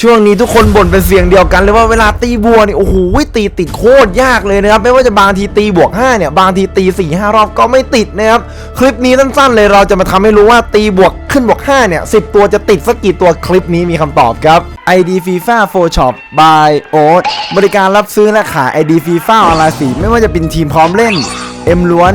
ช่วงนี้ทุกคนบ่นเป็นเสียงเดียวกันเลยว่าเวลาตีบัวนี่โอ้โหตีติดโคตรยากเลยนะครับไม่ว่าจะบางทีตีบวก5เนี่ยบางทีตี4 5รอบก็ไม่ติดนะครับคลิปนี้สั้นๆเลยเราจะมาทำให้รู้ว่าตีบวกขึ้นบวก5เนี่ย10 ตัวจะติดสักกี่ตัวคลิปนี้มีคำตอบครับ ID FIFA 4 Shop by Oat บริการรับซื้อและขาย ID FIFA ออนไลน์สีไม่ว่าจะเป็นทีมพร้อมเล่นเอ็มล้วน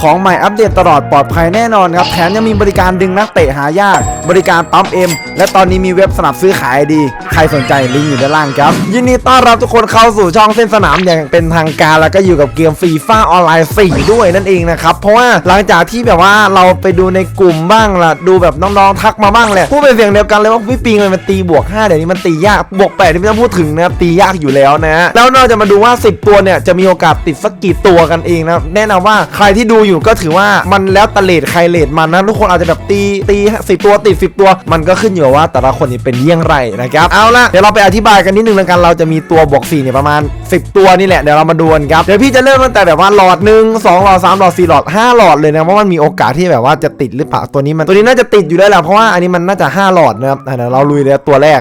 ของใหม่อัปเดตตลอดปลอดภัยแน่นอนครับแถมยังมีบริการดึงนักเตะหายาก บริการปั๊มเอ็มและตอนนี้มีเว็บสนับซื้อขายดี ใครสนใจลิงก์อยู่ด้านล่างครับ ยินดีต้อนรับทุกคนเข้าสู่ช่องเส้นสนามอย่างเป็นทางการแล้วก็อยู่กับเกมฟีฟ่าออนไลน์4ด้วยนั่นเองนะครับเพราะว่าหลังจากที่แบบว่าเราไปดูในกลุ่มบ้างล่ะดูแบบน้องๆทักมาบ้างแหละพูดเป็นเสียงเดียวกันเลยว่าพี่ปิงมันตีบวก5เดี๋ยวนี้มันตียากบวก8ที่ไม่ต้องพูดถึงนะตียากอยู่แล้วนะแล้วนอกจากมาดูว่า 10 ตัวเนี่ยจะมีโอกาสติดสักกี่ตัวกันเองนะแนะนำว่าใครที่ดูอยู่ก็ถือว่ามันแล้วแตะเลดใครเลดมันนะทุกคนอาจจะแบบตีตีสิตัวติด10ตัว มันก็ขึ้นอยู่ว่าแต่ละคนนี่เป็นเยี่ยงไรนะครับเอาละเดี๋ยวเราไปอธิบายกันนิดนึงแล้วกันเราจะมีตัวบวก4เนี่ยประมาณ 10 ตัวนี่แหละเดี๋ยวเรามาดูกันครับเดี๋ยวพี่จะเริ่มตั้งแต่แบบว่าหลอดหนึ่งสองหลอดสามหลอดสี่หลอดห้าหลอดเลยนะเพราะมันมีโอกาสที่แบบว่าจะติดหรือเปล่าตัวนี้มันตัวนี้น่าจะติดอยู่ได้แหละเพราะว่าอันนี้มันน่าจะห้าหลอดนะครับเดี๋ยวเราลุยเลยตัวแรก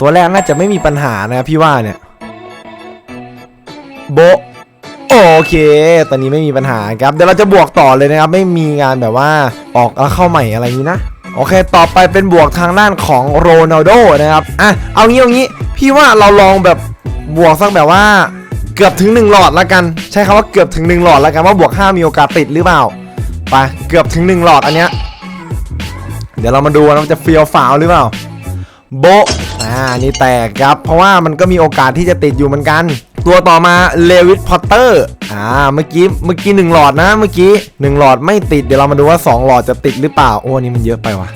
ตัวแรกน่าจะไม่มีปัญหานะพี่ว่าเนี่ยโบ โอเค ตอนนี้ไม่มีปัญหาครับ เดี๋ยวเราจะบวกต่อเลยนะครับ ไม่มีงานแบบว่าออกแล้วเข้าใหม่อะไรนี้นะ โอเค ต่อไปเป็นบวกทางด้านของโรนัลโดนะครับ อะ เอางี้เอางี้ พี่ว่าเราลองแบบบวกสักแบบว่าเกือบถึง 1 หลอดละกัน ใช้คำว่าเกือบถึง 1 หลอดละกันว่าบวก 5 มีโอกาสติดหรือเปล่า ไป เกือบถึง 1 หลอดอันเนี้ย เดี๋ยวเรามาดูนะว่าจะเฟียวฝาวหรือเปล่า โบอ่า นี่แตกครับ เพราะว่ามันก็มีโอกาสที่จะติดอยู่เหมือนกัน ตัวต่อมาเลวิสพอตเตอร์อ่าเมื่อกี้เมื่อกี้หนึ่งหลอดนะเมื่อกี้หนึ่งหลอดไม่ติดเดี๋ยวเรามาดูว่า 2 หลอดจะติดหรือเปล่าโอ้นนี่มันเยอะไปว่ะ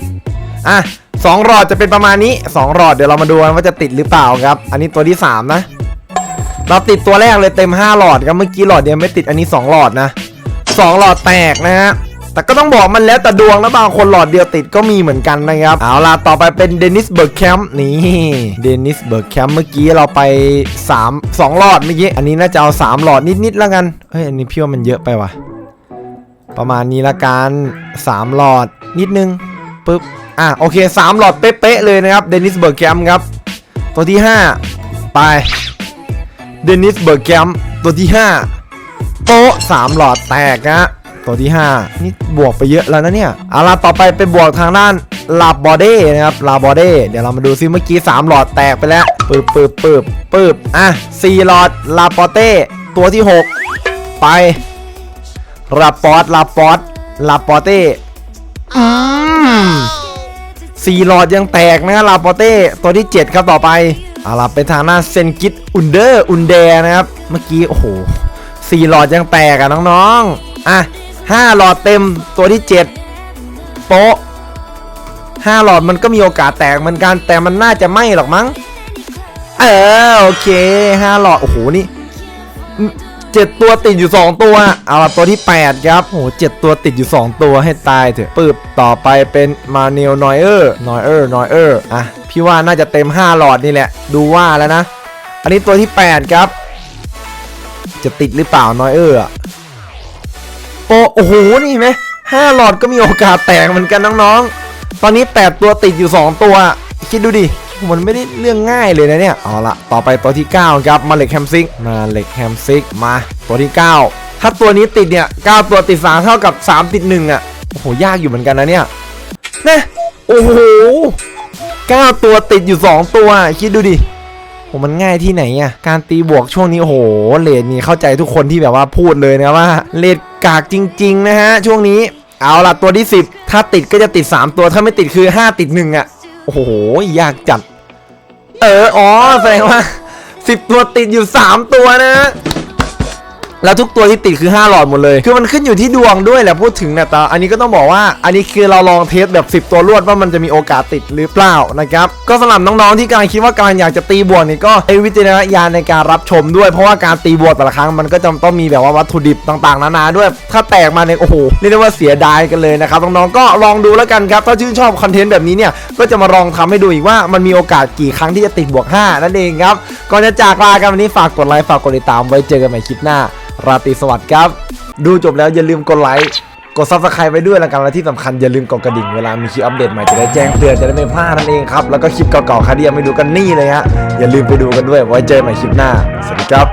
อะสองหลอดจะเป็นประมาณนี้ 2 หลอดเดี๋ยวเรามาดูกันว่าจะติดหรือเปล่าครับ อันนี้ตัวที่ 3 นะ เราติดตัวแรกเลยเต็ม 5 หลอดครับเมื่อกี้หลอดเดียวไม่ติดอันนี้ 2 หลอดนะ 2 หลอดแตกนะฮะ แต่ก็ต้องบอกมันแล้วแต่ดวงนะบางคนหลอดเดียวติดก็มีเหมือนกันนะครับ เอาล่ะ ต่อไปเป็นเดนิสเบิร์กแคมป์นี่เดนิสเบิร์กแคมป์เมื่อกี้เราไป 3 2 หลอดเมื่อกี้ อันนี้น่าจะเอา 3 หลอดนิดๆแล้วกัน เฮ้ย อันนี้พี่ว่ามันเยอะไปว่ะ ประมาณนี้ละกัน 3 หลอดนิดนึงปึ๊บ อะโอเค 3 หลอดเป๊ะๆเลยนะครับเดนิสเบิร์กแคมป์ครับ ตัวที่ 5 ไปเดนิสเบิร์กแคมป์ตัวที่ 5 โต๊ะ3หลอดแตกนะ ตัวที่ 5 นี่บวกไปเยอะแล้วนะเนี่ยเอาล่ะต่อไปเป็นบวกทางด้านลาบอเด้นะครับลาบอเด้เดี๋ยวเรามาดูซิเมื่อกี้ 3 หลอดแตกไปแล้วปึ๊บปึ๊บปึ๊บปึ๊บอะ4หลอดลาปอเต้ตัวที่ 6 ไปลาปอตลาปอตลาปอเต้อืมสี่หลอดยังแตกนะลาปอเต้ตัวที่ 7 ครับต่อไปเอาล่ะเป็นทางหน้าเซนกิตอุนเดอร์อุนเดนะครับ เมื่อกี้ โอ้โหสี่หลอดยังแตกอะน้องๆอะ ห้าหลอดเต็มตัวที่เจ็ดโป๊ะห้าหลอดมันก็มีโอกาสแตกเหมือนกันแต่มันน่าจะไม่หรอกมั้ง เออโอเคห้าหลอด โอ้โห นี่เจ็ดตัวติดอยู่สองตัว เอาละตัวที่แปดครับโอ้โหเจ็ดตัวติดอยู่สองตัวให้ตายเถอะปึบต่อไปเป็นมาเนลนอยเออร์นอยเออร์นอยเออร์อะพี่ว่าน่าจะเต็มห้าหลอดนี่แหละ ดูว่าแล้วนะ อันนี้ตัวที่แปดครับ จะติดหรือเปล่านอยเออร์ โอ้โอ้โห นี่เห็นไหมห้าหลอดก็มีโอกาสแตกเหมือนกันน้องๆ ตอนนี้แปดตัวติดอยู่ 2 ตัว คิดดูดิ มันไม่ได้เรื่องง่ายเลยนะเนี่ย เอาละต่อไปตัวที่ 9 ครับ มาเล็กแฮมซิก มาเล็กแฮมซิก มา ตัวที่ 9 ถ้าตัวนี้ติดเนี่ย 9 ตัวติด 3 เท่ากับ 3 ติด 1 อะ โอ้โห ยากอยู่เหมือนกันนะเนี่ย นะ โอ้โห 9 ตัวติดอยู่ 2 ตัว คิดดูดิโหมันง่ายที่ไหนอะ การตีบวกช่วงนี้โอ้โหเลดนี่เข้าใจทุกคนที่แบบว่าพูดเลยนะว่าเลด กากจริง ๆ นะฮะ ช่วงนี้เอาล่ะตัวที่ 10 ถ้าติดก็จะติด 3 ตัวถ้าไม่ติดคือ 5 ติด 1 อะ โอ้โห ยากจัด เออ อ๋อ แสดงว่า 10 ตัวติดอยู่ 3 ตัวนะ แล้วทุกตัวที่ติดคือ 5 หลอดหมดเลย คือมันขึ้นอยู่ที่ดวงด้วยแหละพูดถึงเนี่ยแต่อันนี้ก็ต้องบอกว่า อันนี้คือเราลองเทสแบบ 10 ตัวรวดว่ามันจะมีโอกาสติดหรือเปล่านะครับ ก็สำหรับน้องๆที่กำลังคิดว่ากำลังอยากจะตีบวกนี่ก็ใช้วิจารณญาณในการรับชมด้วย เพราะว่าการตีบวกแต่ละครั้งมันก็จะต้องมีแบบว่าวัตถุดิบต่างๆนานาด้วย ถ้าแตกมาเนี่ยโอ้โหเรียกได้ว่าเสียดายกันเลยนะครับน้องๆก็ลองดูแล้วกันครับ ถ้าชื่นชอบคอนเทนต์แบบนี้เนี่ย ก็จะมาลองทำให้ดูอีกว่ามันมีโอกาสกี่ครั้งที่จะติดบวก 5 นั่นเองครับ ก่อนจะจากลากันวันนี้ฝากกดไลค์ฝากกดติดตามไว้เจอกันใหม่คลิปหน้า ราตรีสวัสดิ์ครับ ดูจบแล้วอย่าลืมกดไลค์ กด subscribe ไว้ด้วยแล้วกันและที่สำคัญอย่าลืมกดกระดิ่งเวลามีคลิปอัปเดตใหม่จะได้แจ้งเตือนจะได้ไม่พลาดนั่นเองครับ แล้วก็คลิปเก่าๆใครที่ยังไม่ดูกันนี่เลยฮะอย่าลืมไปดูกันด้วยไว้เจอกันใหม่คลิปหน้าสวัสดีครับ